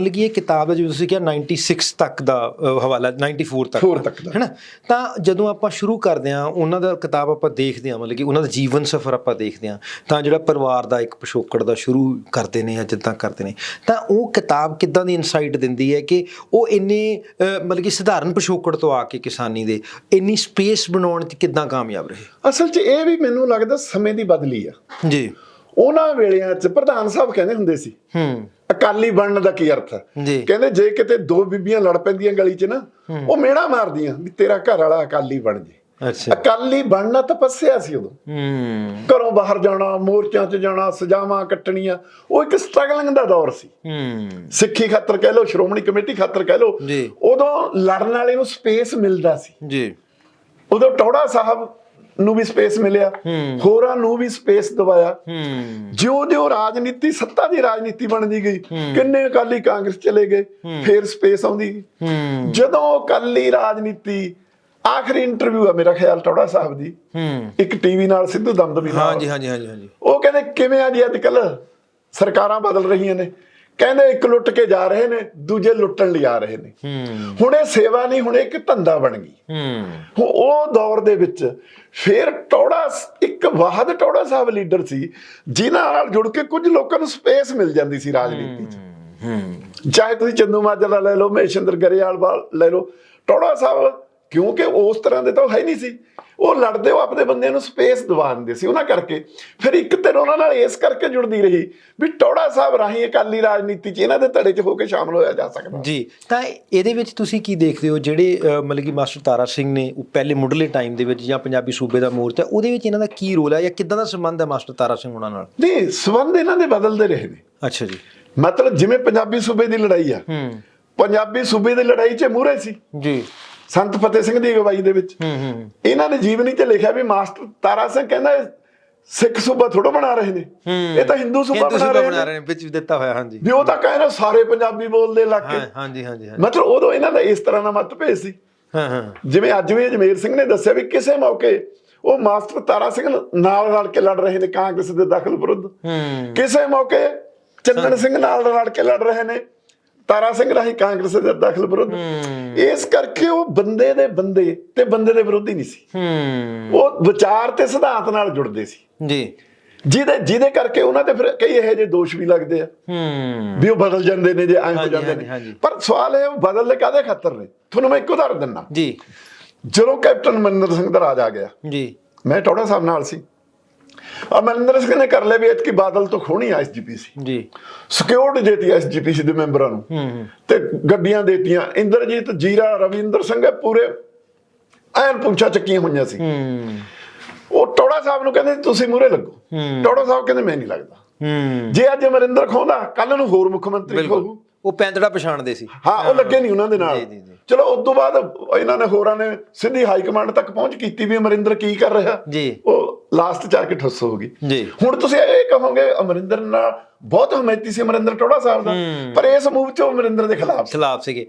ਮਤਲਬ ਕਿ ਇਹ ਕਿਤਾਬ ਹੈ ਜਿਵੇਂ ਤੁਸੀਂ ਕਿਹਾ 96 ਤੱਕ ਦਾ ਹਵਾਲਾ 94 ਤੱਕ Four ਤੱਕ ਦਾ। ਹੈਨਾ ਤਾਂ ਜਦੋਂ ਆਪਾਂ ਸ਼ੁਰੂ ਕਰਦੇ ਹਾਂ ਉਹਨਾਂ ਦਾ ਕਿਤਾਬ ਆਪਾਂ ਦੇਖਦੇ ਹਾਂ ਮਤਲਬ ਕਿ ਉਹਨਾਂ ਦਾ ਜੀਵਨ ਸਫਰ ਆਪਾਂ ਦੇਖਦੇ ਹਾਂ ਤਾਂ ਜਿਹੜਾ ਪਰਿਵਾਰ ਦਾ ਇੱਕ ਪਿਛੋਕੜ ਦਾ ਸ਼ੁਰੂ ਕਰਦੇ ਨੇ ਜਾਂ ਜਿੱਦਾਂ ਕਰਦੇ ਨੇ ਤਾਂ ਉਹ ਕਿਤਾਬ ਕਿੱਦਾਂ ਦੀ ਇਨਸਾਈਟ ਦਿੰਦੀ ਹੈ ਕਿ ਉਹ ਇੰਨੇ ਮਤਲਬ ਕਿ ਸਧਾਰਨ ਪਿਛੋਕੜ ਤੋਂ ਆ ਕੇ ਕਿਸਾਨੀ ਦੇ ਇੰਨੀ ਸਪੇਸ ਬਣਾਉਣ 'ਚ ਕਿੱਦਾਂ ਕਾਮਯਾਬ ਰਹੇ? ਅਸਲ 'ਚ ਇਹ ਵੀ ਮੈਨੂੰ ਲੱਗਦਾ ਸਮੇਂ ਦੀ ਬਦਲੀ ਆ। ਜੀ। ਉਹਨਾਂ ਵੇਲਿਆਂ 'ਚ ਪ੍ਰਧਾਨ ਸਾਹਿਬ ਕਹਿੰਦੇ ਹੁੰਦੇ ਸੀ ਹੂੰ। ਅਕਾਲੀ ਬਣਨ ਦਾ ਕੀ ਅਰਥ ਹੈ। ਕਹਿੰਦੇ ਜੇ ਕਿਤੇ ਦੋ ਬੀਬੀਆਂ ਲੜ ਪੈਂਦੀਆਂ ਗਲੀ 'ਚ ਨਾ ਉਹ ਮੇੜਾ ਮਾਰਦੀਆਂ ਵੀ ਤੇਰਾ ਘਰ ਵਾਲਾ ਅਕਾਲੀ ਬਣ ਜੇ। ਅੱਛਾ। ਅਕਾਲੀ ਬਣਨਾ ਤਪੱਸਿਆ ਸੀ ਉਦੋਂ। ਹੂੰ। ਘਰੋਂ ਬਾਹਰ ਜਾਣਾ ਮੋਰਚਿਆਂ 'ਚ ਜਾਣਾ ਸਜ਼ਾਵਾਂ ਕੱਟਣੀਆਂ ਉਹ ਇੱਕ ਸਟਰਗਲਿੰਗ ਦਾ ਦੌਰ ਸੀ। ਹੂੰ। ਸਿੱਖੀ ਖਾਤਰ ਕਹਿ ਲਓ ਸ਼੍ਰੋਮਣੀ ਕਮੇਟੀ ਖਾਤਰ ਕਹਿ ਲਓ ਜੀ। ਉਦੋਂ ਲੜਨ ਵਾਲੇ ਨੂੰ ਸਪੇਸ ਮਿਲਦਾ ਸੀ। ਜੀ। ਉਦੋਂ ਟੌੜਾ ਸਾਹਿਬ ਨੂੰ ਵੀ ਸਪੇਸ ਮਿਲਿਆ। ਹੋਰਾਂ ਨੂੰ ਵੀ ਸਪੇਸ ਦਵਾਇਆ। ਹੂੰ। ਜਿਉਂ ਜਿਉਂ ਰਾਜਨੀਤੀ ਸੱਤਾ ਦੀ ਰਾਜਨੀਤੀ ਬਣਦੀ ਗਈ ਕਿੰਨੇ ਅਕਾਲੀ ਕਾਂਗਰਸ ਚਲੇ ਗਏ ਫੇਰ ਸਪੇਸ ਆਉਂਦੀ ਜਦੋਂ ਅਕਾਲੀ ਰਾਜਨੀਤੀ ਆਖਰੀ ਇੰਟਰਵਿਊ ਆ ਮੇਰਾ ਖਿਆਲ ਟੌੜਾ ਸਾਹਿਬ ਦੀ ਇੱਕ ਟੀਵੀ ਨਾਲ ਸਿੱਧੂ ਦਮਦਮੀ ਨਾਲ ਹਾਂਜੀ ਹਾਂਜੀ ਹਾਂਜੀ ਉਹ ਕਹਿੰਦੇ ਕਿਵੇਂ ਆ ਜੀ ਅੱਜ ਕੱਲ ਸਰਕਾਰਾਂ ਬਦਲ ਰਹੀਆਂ ਨੇ। ਕਹਿੰਦੇ ਇੱਕ ਲੁੱਟ ਕੇ ਜਾ ਰਹੇ ਨੇ ਦੂਜੇ ਲੁੱਟਣ ਲਈ ਆ ਰਹੇ ਨੇ। ਹੁਣ ਇਹ ਸੇਵਾ ਨਹੀਂ ਹੁਣ ਇੱਕ ਧੰਦਾ ਬਣ ਗਈ। ਉਹ ਦੌਰ ਦੇ ਵਿੱਚ ਫਿਰ ਟੌੜਾ ਇੱਕ ਵਾਹਦ ਟੌੜਾ ਸਾਹਿਬ ਲੀਡਰ ਸੀ ਜਿਨ੍ਹਾਂ ਨਾਲ ਜੁੜ ਕੇ ਕੁਝ ਲੋਕਾਂ ਨੂੰ ਸਪੇਸ ਮਿਲ ਜਾਂਦੀ ਸੀ ਰਾਜਨੀਤੀ 'ਚ। ਹੂੰ ਚਾਹੇ ਤੁਸੀਂ ਚੰਦੂ ਮਾਜਰਾ ਲੈ ਲਓ ਮਹੇਸ਼ਿੰਦਰ ਗਰੇਵਾਲ ਲੈ ਲਓ ਟੌੜਾ ਸਾਹਿਬ ਕਿਉਂਕਿ ਉਸ ਤਰ੍ਹਾਂ ਦੇ ਤਾਂ ਹੈ ਨਹੀਂ ਸੀ। ਉਹ ਲੜਦੇ ਉਹ ਆਪਣੇ ਬੰਦਿਆਂ ਨੂੰ ਸਪੇਸ ਦਿਵਾ ਦਿੰਦੇ ਸੀ ਉਹਨਾਂ ਕਰਕੇ। ਫਿਰ ਇੱਕ ਧਿਰ ਉਹਨਾਂ ਨਾਲ ਇਸ ਕਰਕੇ ਜੁੜਦੀ ਰਹੀ ਵੀ ਟੌੜਾ ਸਾਹਿਬ ਰਾਹੀਂ ਅਕਾਲੀ ਰਾਜਨੀਤੀ 'ਚ ਇਹਨਾਂ ਦੇ ਧੜੇ 'ਚ ਹੋ ਕੇ ਸ਼ਾਮਲ ਹੋਇਆ ਜਾ ਸਕਦਾ। ਜੀ ਤਾਂ ਇਹਦੇ ਵਿੱਚ ਤੁਸੀਂ ਕੀ ਦੇਖਦੇ ਹੋ? ਜਿਹੜੇ ਮਤਲਬ ਕਿ ਮਾਸਟਰ ਤਾਰਾ ਸਿੰਘ ਨੇ ਉਹ ਪਹਿਲੇ ਮੁੱਢਲੇ ਟਾਈਮ ਦੇ ਵਿੱਚ ਜਾਂ ਪੰਜਾਬੀ ਸੂਬੇ ਦਾ ਮੋਰਚਾ ਉਹਦੇ ਵਿੱਚ ਇਹਨਾਂ ਦਾ ਕੀ ਰੋਲ ਹੈ ਜਾਂ ਕਿੱਦਾਂ ਦਾ ਸੰਬੰਧ ਹੈ ਮਾਸਟਰ ਤਾਰਾ ਸਿੰਘ ਉਹਨਾਂ ਨਾਲ? ਨਹੀਂ ਸਬੰਧ ਇਹਨਾਂ ਦੇ ਬਦਲਦੇ ਰਹੇ ਨੇ। ਅੱਛਾ ਜੀ। ਮਤਲਬ ਜਿਵੇਂ ਪੰਜਾਬੀ ਸੂਬੇ ਦੀ ਲੜਾਈ ਆ ਹੂੰ। ਪੰਜਾਬੀ ਸੂਬੇ ਦੀ ਲੜਾਈ 'ਚ ਮੂਹਰੇ ਸੀ। ਜੀ। ਸੰਤ ਫਤਿਹ ਸਿੰਘ ਦੀ ਅਗਵਾਈ ਦੇ ਵਿੱਚ। ਹੂੰ ਹੂੰ। ਇਹਨਾਂ ਨੇ ਜੀਵਨੀ 'ਚ ਲਿਖਿਆ ਵੀ ਮਾਸਟਰ ਤਾਰਾ ਸਿੰਘ ਕਹਿੰਦਾ ਸਿੱਖ ਸੂਬਾ ਥੋੜਾ ਬਣਾ ਰਹੇ ਨੇ। ਇਹ ਤਾਂ ਹਿੰਦੂ ਸੂਬਾ ਬਣਾ ਰਹੇ ਨੇ। ਵਿੱਚ ਦਿੱਤਾ ਹੋਇਆ ਹਾਂਜੀ। ਵੀ ਉਹ ਤਾਂ ਕਹਿੰਦਾ ਸਾਰੇ ਪੰਜਾਬੀ ਬੋਲਦੇ ਇਲਾਕੇ ਹਾਂਜੀ ਹਾਂਜੀ ਹਾਂਜੀ। ਮਤਲਬ ਉਦੋਂ ਇਹਨਾਂ ਦਾ ਇਸ ਤਰ੍ਹਾਂ ਦਾ ਮਤਭੇਦ ਸੀ। ਹਾਂ ਹਾਂ। ਜਿਵੇਂ ਅੱਜ ਵੀ ਅਜਮੇਰ ਸਿੰਘ ਨੇ ਦੱਸਿਆ ਵੀ ਕਿਸੇ ਮੌਕੇ ਉਹ ਮਾਸਟਰ ਤਾਰਾ ਸਿੰਘ ਨਾਲ ਰਲ ਕੇ ਲੜ ਰਹੇ ਨੇ ਕਾਂਗਰਸ ਦੇ ਦਖਲ ਵਿਰੁੱਧ। ਕਿਸੇ ਮੌਕੇ ਚੰਦਨ ਸਿੰਘ ਨਾਲ ਰਲ ਕੇ ਲੜ ਰਹੇ ਨੇ। ਤਾਰਾ ਸਿੰਘ ਰਾਹੀਂ ਕਾਂਗਰਸ ਦੇ ਦਖਲ ਵਿਰੁੱਧ। ਇਸ ਕਰਕੇ ਉਹ ਬੰਦੇ ਦੇ ਬੰਦੇ ਤੇ ਬੰਦੇ ਦੇ ਵਿਰੋਧੀ ਨਹੀਂ ਸੀ। ਹੂੰ। ਉਹ ਵਿਚਾਰ ਤੇ ਸਿਧਾਂਤ ਨਾਲ ਜੁੜਦੇ ਸੀ। ਜੀ। ਜਿਹਦੇ ਜਿਹਦੇ ਕਰਕੇ ਉਹਨਾਂ ਤੇ ਫਿਰ ਕਈ ਇਹੋ ਜਿਹੇ ਦੋਸ਼ ਵੀ ਲੱਗਦੇ ਆ। ਹੂੰ। ਵੀ ਉਹ ਬਦਲ ਜਾਂਦੇ ਨੇ ਜੇ ਐਂ ਹੋ ਜਾਂਦੇ। ਨੇ। ਪਰ ਸਵਾਲ ਇਹ ਹੈ, ਉਹ ਬਦਲਦੇ ਕਾਦੇ ਖਾਤਰ ਨੇ? ਤੁਹਾਨੂੰ ਮੈਂ ਇੱਕ ਉਦਾਹਰਨ ਦਿੰਦਾ। ਜੀ। ਜਦੋਂ ਕੈਪਟਨ ਮਨਿੰਦਰ ਸਿੰਘ ਦਾ ਰਾਜ ਆ ਗਿਆ। ਜੀ। ਮੈਂ ਟੌੜਾ ਸਾਹਿਬ ਨਾਲ ਸੀ। ਅਮਰਿੰਦਰ ਸਿੰਘ ਨੇ ਕਰ ਲਿਆ ਵੀ ਇਤਕੀ ਬਾਦਲ ਤੋਂ ਖੋਣੀ ਐਸਜੀਪੀਸੀ ਜੀ। ਸਿਕਿਉਰਿਟੀ ਦੇਤੀ ਐਸਜੀਪੀਸੀ ਦੇ ਮੈਂਬਰਾਂ ਨੂੰ। ਹੂੰ ਤੇ ਗੱਡੀਆਂ ਦੇਤੀਆਂ। ਇੰਦਰਜੀਤ ਜੀਰਾ ਰਵਿੰਦਰ ਸਿੰਘ ਇਹ ਪੂਰੇ ਐਨ ਪੁੰਛਾ ਚੱਕੀਆਂ ਹੋਈਆਂ ਸੀ। ਹੂੰ। ਉਹ ਟੌੜਾ ਸਾਹਿਬ ਨੂੰ ਕਹਿੰਦੇ ਤੁਸੀਂ ਮੂਰੇ ਲੱਗੋ। ਹੂੰ। ਟੌੜਾ ਸਾਹਿਬ ਕਹਿੰਦੇ ਮੈਂ ਨਹੀਂ ਲੱਗਦਾ। ਹੂੰ। ਜੇ ਅੱਜ ਅਮਰਿੰਦਰ ਖੋਂਦਾ ਕੱਲ ਨੂੰ ਹੋਰ ਮੁੱਖ ਮੰਤਰੀ ਖੋਹੂ। ਉਹ ਪੈਂਤੜਾ ਪਛਾਣਦੇ ਸੀ। ਹਾਂ ਉਹ ਲੱਗੇ ਨਹੀਂ ਉਹਨਾਂ ਦੇ ਨਾਲ। ਜੀ, ਜੀ, ਜੀ। ਚਲੋ ਉਸ ਤੋਂ ਬਾਅਦ ਇਹਨਾਂ ਨੇ ਹੋਰਾਂ ਨੇ ਸਿੱਧੀ ਹਾਈ ਕਮਾਂਡ ਤੱਕ ਪਹੁੰਚ ਕੀਤੀ ਵੀ ਅਮਰਿੰਦਰ ਕੀ ਕਰ ਰਿਹਾ। ਜੀ। ਉਹ ਲਾਸਟ ਚ ਆ ਕੇ ਠੁੱਸ ਹੋ ਗਈ। ਜੀ। ਹੁਣ ਤੁਸੀਂ ਇਹ ਕਹੋਗੇ ਅਮਰਿੰਦਰ ਨਾਲ ਬਹੁਤ ਹਮਾਇਤੀ ਸੀ ਅਮਰਿੰਦਰ ਟੋੜਾ ਸਾਹਿਬ ਦਾ। ਪਰ ਇਸ ਮੂਵ ਚ ਅਮਰਿੰਦਰ ਦੇ ਖਿਲਾਫ ਖਿਲਾਫ ਸੀਗੇ।